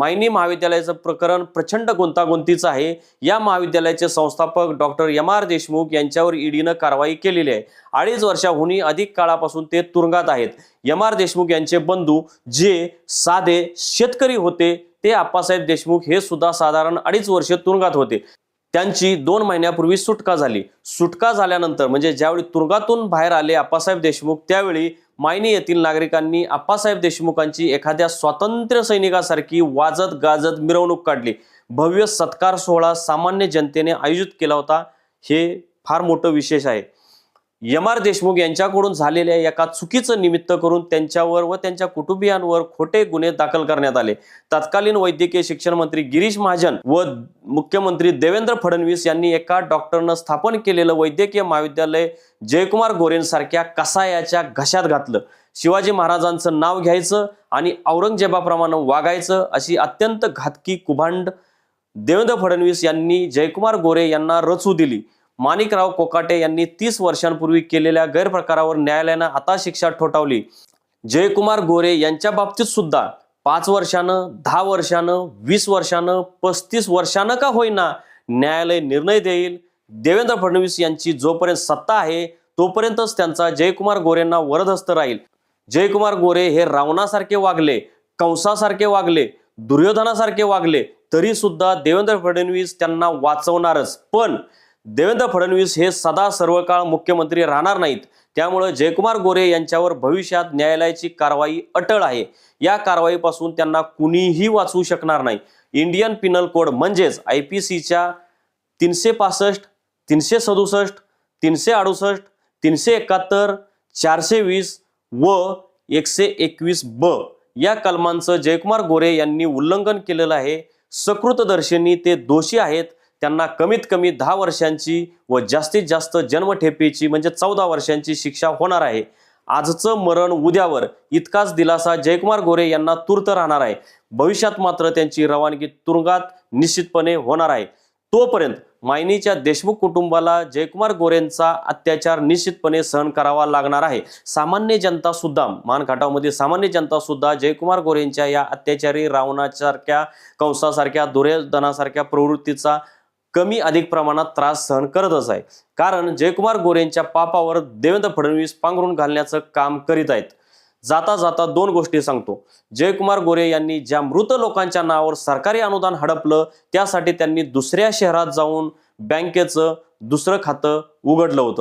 मायनी महाविद्यालयाचं प्रकरण प्रचंड गुंतागुंतीचं आहे. या महाविद्यालयाचे संस्थापक डॉक्टर एम आर देशमुख यांच्यावर ईडीनं कारवाई केलेली आहे. अडीच वर्षाहूनही अधिक काळापासून ते तुरुंगात आहेत. एम आर देशमुख यांचे बंधू जे साधे शेतकरी होते ते आप्पासाहेब देशमुख हे सुद्धा साधारण अडीच वर्षे तुरुंगात होते. त्यांची दोन महिन्यापूर्वी सुटका झाली. सुटका झाल्यानंतर म्हणजे ज्यावेळी तुरुंगातून बाहेर आले आप्पासाहेब देशमुख त्यावेळी मायनी येथील नागरिकांनी आप्पासाहेब देशमुखांची एखाद्या स्वातंत्र्य सैनिकासारखी वाजत गाजत मिरवणूक काढली. भव्य सत्कार सोहळा सामान्य जनतेने आयोजित केला होता. हे फार मोठं विशेष आहे. एम आर देशमुख यांच्याकडून झालेल्या एका चुकीचं निमित्त करून त्यांच्यावर व त्यांच्या कुटुंबियांवर खोटे गुन्हे दाखल करण्यात आले. तत्कालीन वैद्यकीय शिक्षण मंत्री गिरीश महाजन व मुख्यमंत्री देवेंद्र फडणवीस यांनी एका डॉक्टरनं स्थापन केलेलं वैद्यकीय महाविद्यालय जयकुमार गोरेंसारख्या कसायाच्या घशात घातलं. शिवाजी महाराजांचं नाव घ्यायचं आणि औरंगजेबाप्रमाणे वागायचं अशी अत्यंत घातकी कुभांड देवेंद्र फडणवीस यांनी जयकुमार गोरे यांना रचू दिली. माणिकराव कोकाटे यांनी तीस वर्षांपूर्वी केलेल्या गैरप्रकारावर न्यायालयानं आता शिक्षा ठोठावली. जयकुमार गोरे यांच्या बाबतीत सुद्धा पाच वर्षानं दहा वर्षानं वीस वर्षानं पस्तीस वर्षानं का होईना न्यायालय निर्णय देईल. देवेंद्र फडणवीस यांची जोपर्यंत सत्ता आहे तोपर्यंतच त्यांचा जयकुमार गोरेंना वरदहस्त राहील. जयकुमार गोरे हे रावणासारखे वागले कंसासारखे वागले दुर्योधनासारखे वागले तरी सुद्धा देवेंद्र फडणवीस त्यांना वाचवणारच. पण देवेंद्र फडणवीस हे सदा सर्व काळ मुख्यमंत्री राहणार नाहीत. त्यामुळे जयकुमार गोरे यांच्यावर भविष्यात न्यायालयाची कारवाई अटळ आहे. या कारवाईपासून त्यांना कुणीही वाचवू शकणार नाही. इंडियन पिनल कोड म्हणजेच आय पी सीच्या तीनशे पासष्ट तीनशे सदुसष्ट तीनशे अडुसष्ट तीनशे एकाहत्तर चारशे वीस व एकशे एकवीस ब या कलमांचं जयकुमार गोरे यांनी उल्लंघन केलेलं आहे. सकृतदर्शनी ते दोषी आहेत. त्यांना कमीत कमी दहा वर्षांची व जास्तीत जास्त जन्मठेपेची म्हणजे चौदा वर्षांची शिक्षा होणार आहे. आजचं मरण उद्यावर इतकाच दिलासा जयकुमार गोरे यांना तूर्त राहणार आहे. भविष्यात मात्र त्यांची रवानगी तुरुंगात निश्चितपणे होणार आहे. तोपर्यंत मायनीच्या देशमुख कुटुंबाला जयकुमार गोरेंचा अत्याचार निश्चितपणे सहन करावा लागणार आहे. सामान्य जनता सुद्धा मानखाटावमध्ये सामान्य जनता सुद्धा जयकुमार गोरेंच्या या अत्याचारी रावणासारख्या कंसासारख्या दुर्योधनासारख्या प्रवृत्तीचा कमी अधिक प्रमाणात त्रास सहन करतच आहे. कारण जयकुमार गोरेंच्या पापावर देवेंद्र फडणवीस पांघरून घालण्याचं काम करीत आहेत. जाता जाता दोन गोष्टी सांगतो. जयकुमार गोरे यांनी ज्या मृत लोकांच्या नावावर सरकारी अनुदान हडपलं त्यासाठी त्यांनी दुसऱ्या शहरात जाऊन बँकेचं दुसरं खातं उघडलं होतं.